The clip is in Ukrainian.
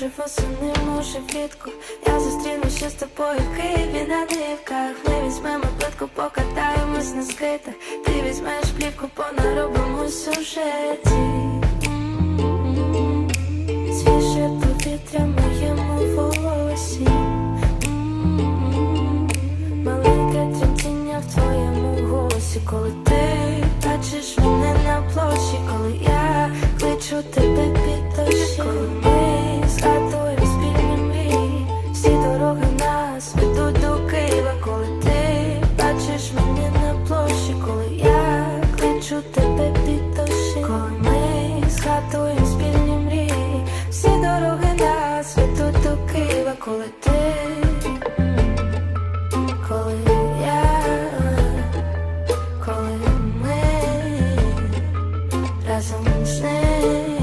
Може восени, може влітку. Я зустрінуся з тобою в Києві на нивках Ми візьмемо плитку, покатаємось на скейтах. Ти візьмеш плівку, понаробимо сюжеті. Свіже повітря моєму волосі. Маленьке тремтіння в твоєму голосі, коли ти бачиш мене на площі, коли я кличу тебе тебе під коли ми згадуємо спільні мрії, всі дороги нас ведуть до Києва, коли ти, коли я, коли ми разом з нею.